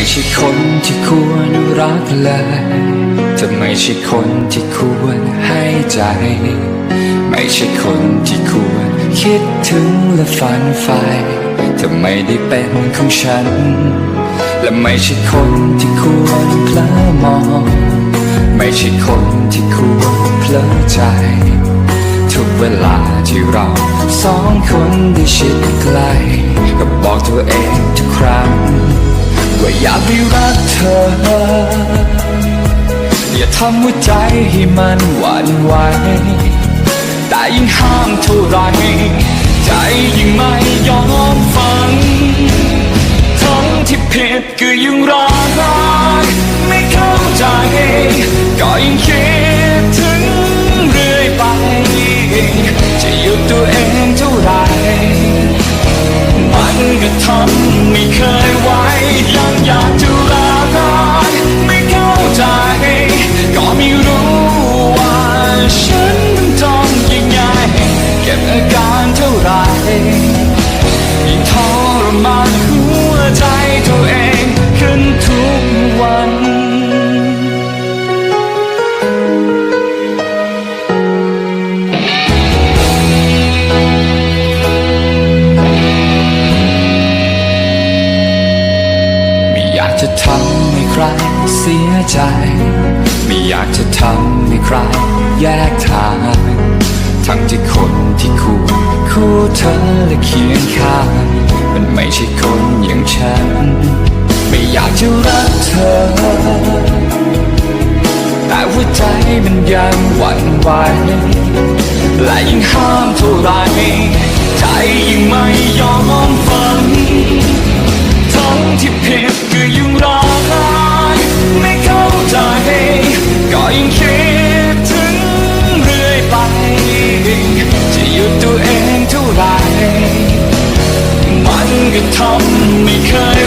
ไม่ใช่คนที่ควรรักเลยจะไม่ใช่คนที่ควรให้ใจ ไม่ใช่คนที่ควรคิดถึงและฝันใฝ่จะไม่ได้เป็นของฉัน และไม่ใช่คนที่ควรเพลอมอง ไม่ใช่คนที่ควรเพลอใจ ทุกเวลาที่เราสองคนได้ชิดใกล้ก็บอกตัวเองทุกครั้ง ว่าอยากไปรักเธอ อย่าทำหัวใจให้มันหวั่นไหวแต่ยิ่งห้ามเท่าไร ใจยิ่งไม่ยอมฟัง ทั้งที่ผิดก็ยังรักไม่เข้าใจ ก็ยังคิด จะทำให้ใครเสียใจ ไม่อยากจะทำให้ใครแยกทาง ทั้งที่คนที่คู่คู่เธอและเคียงข้าง มันไม่ใช่คนอย่างฉัน ไม่อยากจะรักเธอ แต่หัวใจมันยังหวั่นไหวและยิ่งห้ามเท่าไรใจยิ่งไม่ยอมฟัง ทำไม่เคย